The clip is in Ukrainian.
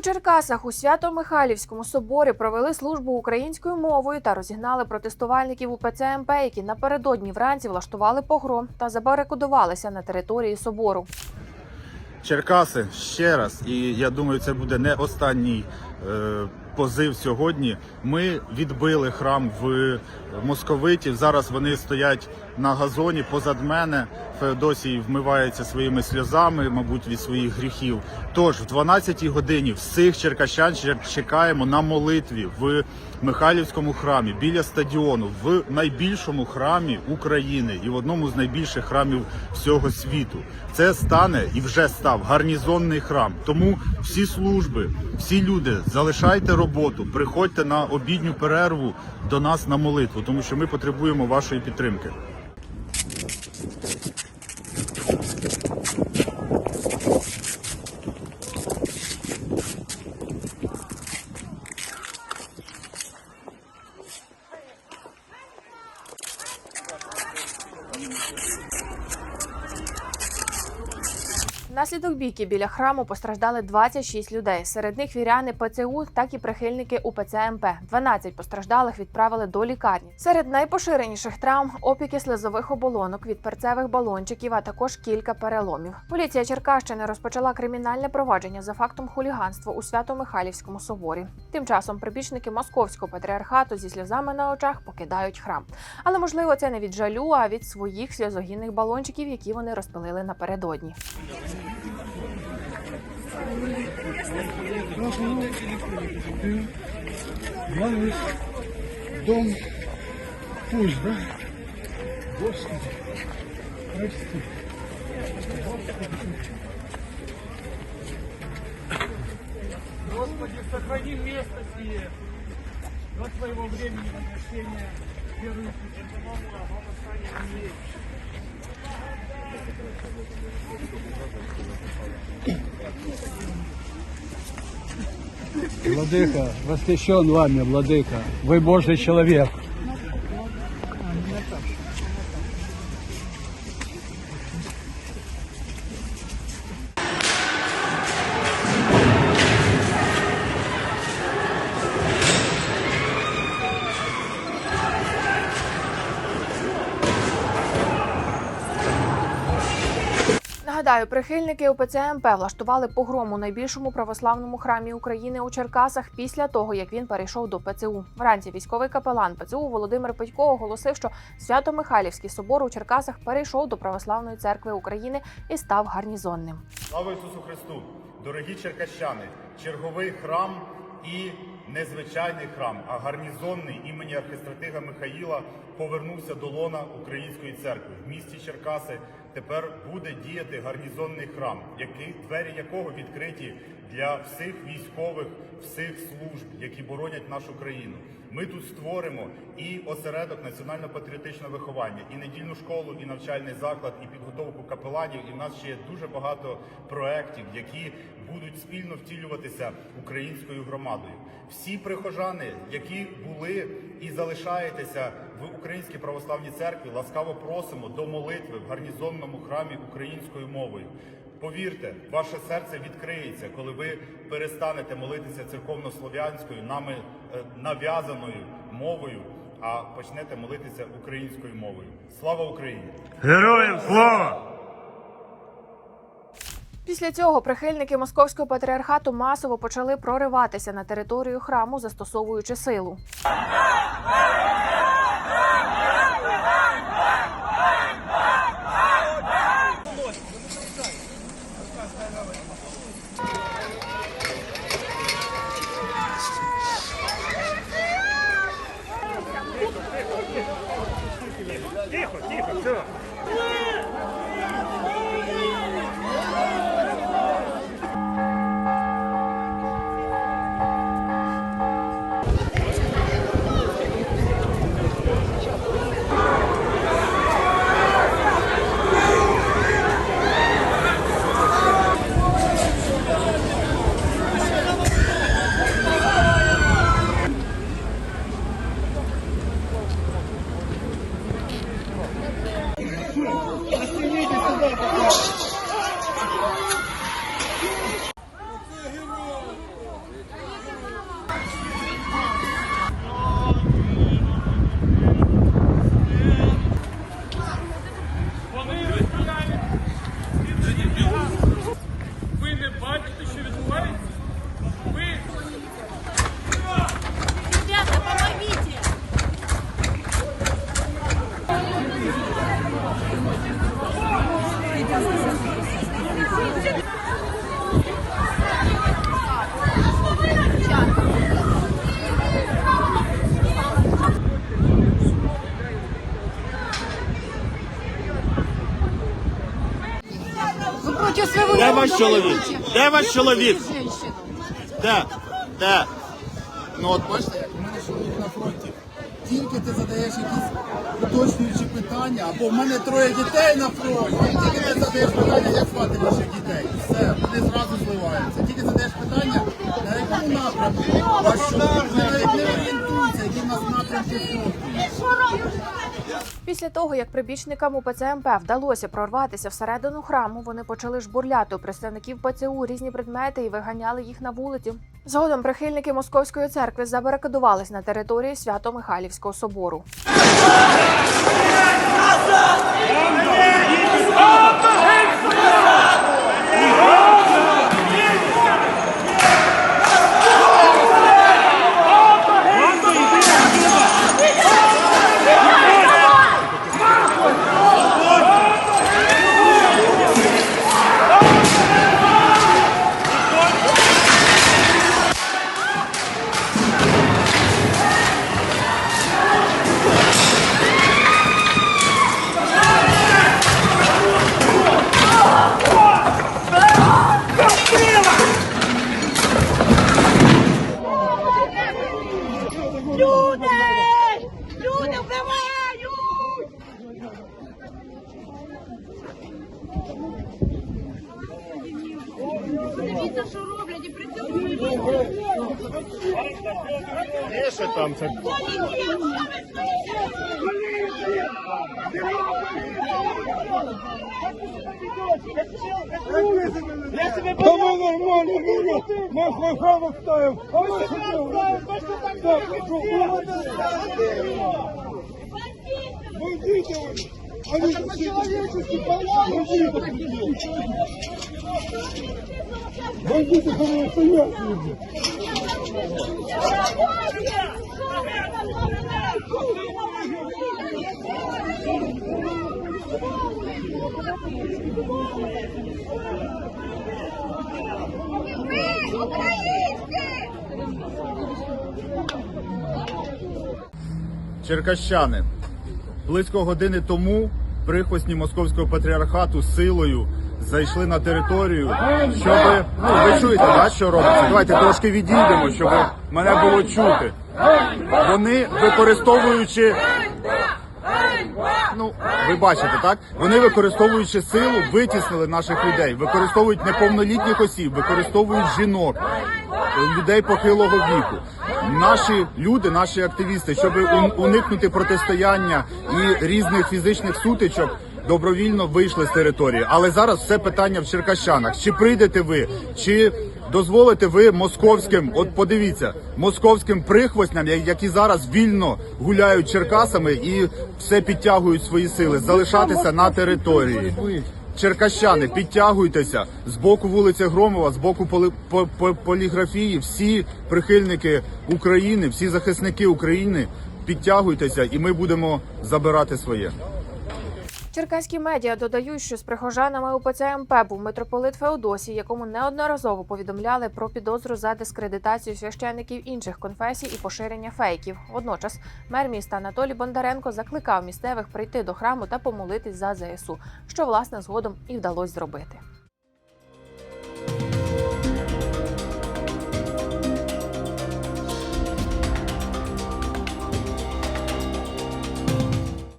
У Черкасах у Свято-Михайлівському соборі провели службу українською мовою та розігнали протестувальників УПЦ МП, які напередодні вранці влаштували погром та забарикадувалися на території собору. Черкаси ще раз, і я думаю, це буде не останній е, позив сьогодні. Ми відбили храм в московитів. Зараз вони стоять на газоні позад мене. Феодосій вмивається своїми сльозами, мабуть, від своїх гріхів. Тож, в 12-й годині всіх черкащан чекаємо на молитві в Михайлівському храмі біля стадіону, в найбільшому храмі України і в одному з найбільших храмів всього світу. Це стане і вже став гарнізонний храм. Тому всі служби, всі люди, залишайте роботу, приходьте на обідню перерву до нас на молитву, тому що ми потребуємо вашої підтримки. どうも。Внаслідок бійки біля храму постраждали 26 людей. Серед них віряни ПЦУ, так і прихильники УПЦ МП. 12 постраждалих відправили до лікарні. Серед найпоширеніших травм опіки слизових оболонок від перцевих балончиків, а також кілька переломів. Поліція Черкащини розпочала кримінальне провадження за фактом хуліганства у Свято-Михайлівському соборі. Тим часом прибічники московського патріархату зі сльозами на очах покидають храм. Але можливо це не від жалю, а від своїх сльозогінних балончиків, які вони розпилили напередодні. Главный дом пусть, да? Господи, прости. Господи, сохрани место сие до твоего времени возвращения верующих мире. Владыка, восхищен вами, Владыка. Вы Божий человек. Нагадаю, прихильники ОПЦ МП влаштували погром у найбільшому православному храмі України у Черкасах після того, як він перейшов до ПЦУ. Вранці військовий капелан ПЦУ Володимир Петько оголосив, що Свято-Михайлівський собор у Черкасах перейшов до Православної церкви України і став гарнізонним. Слава Ісусу Христу! Дорогі черкащани! Черговий храм і незвичайний храм, а гарнізонний імені архистратига Михаїла повернувся до лона Української церкви. В місті Черкаси тепер буде діяти гарнізонний храм, який двері якого відкриті для всіх військових, всіх служб, які боронять нашу країну. Ми тут створимо і осередок національно-патріотичного виховання, і недільну школу, і навчальний заклад, і підготовку капеланів. І в нас ще є дуже багато проєктів, які будуть спільно втілюватися українською громадою. Всі прихожани, які були і залишаєтеся в Українській православній церкві, ласкаво просимо до молитви в гарнізонному храмі українською мовою. Повірте, ваше серце відкриється, коли ви перестанете молитися церковнослов'янською, нами е, нав'язаною мовою, а почнете молитися українською мовою. Слава Україні! Героям слава! Після цього прихильники московського патріархату масово почали прориватися на територію храму, застосовуючи силу. Чоловік? Де ваш чоловік? Де? Де? Ну от Бачите, як у мене чоловік на фронті. Тільки ти задаєш якісь уточнюючі питання, або в мене троє дітей на фронті. Тільки ти задаєш питання, як звати ваших дітей. Все, вони зразу зливаються. Тільки задаєш питання, на якому напрямку ваш чоловік. Вони навіть не орієнтуються, які в нас напрямки фронту. Після того, як прибічникам УПЦ МП вдалося прорватися всередину храму, вони почали жбурляти у представників ПЦУ різні предмети і виганяли їх на вулицю. Згодом прихильники московської церкви забарикадувались на території Свято-Михайлівського собору. Дивіться, що роблять, і при цьому Що там це? Да мы нормально были. Мы хохам ставим. А вы что Бандиты вы. Они по-человечески бандиты. Бандиты, которые стоят люди. Ми українські! Черкащани. Близько години тому прихвостні московського патріархату силою зайшли на територію, щоб ну ви чуєте, да, що робиться? Давайте трошки відійдемо, щоб мене було чути. Вони використовуючи. Ну, ви бачите, так? Вони використовуючи силу, витіснили наших людей, використовують неповнолітніх осіб, використовують жінок, людей похилого віку. Наші люди, наші активісти, щоб уникнути протистояння і різних фізичних сутичок, добровільно вийшли з території. Але зараз все питання в Черкащанах. Чи прийдете ви, чи дозволите ви московським, от подивіться, московським прихвостням, які зараз вільно гуляють Черкасами і все підтягують свої сили, залишатися на території. Черкащани, підтягуйтеся з боку вулиці Громова, з боку поли- по- по- поліграфії. Всі прихильники України, всі захисники України, підтягуйтеся, і ми будемо забирати своє. Черкаські медіа додають, що з прихожанами УПЦ МП був митрополит Феодосій, якому неодноразово повідомляли про підозру за дискредитацію священиків інших конфесій і поширення фейків. Водночас мер міста Анатолій Бондаренко закликав місцевих прийти до храму та помолитись за ЗСУ, що власне згодом і вдалося зробити.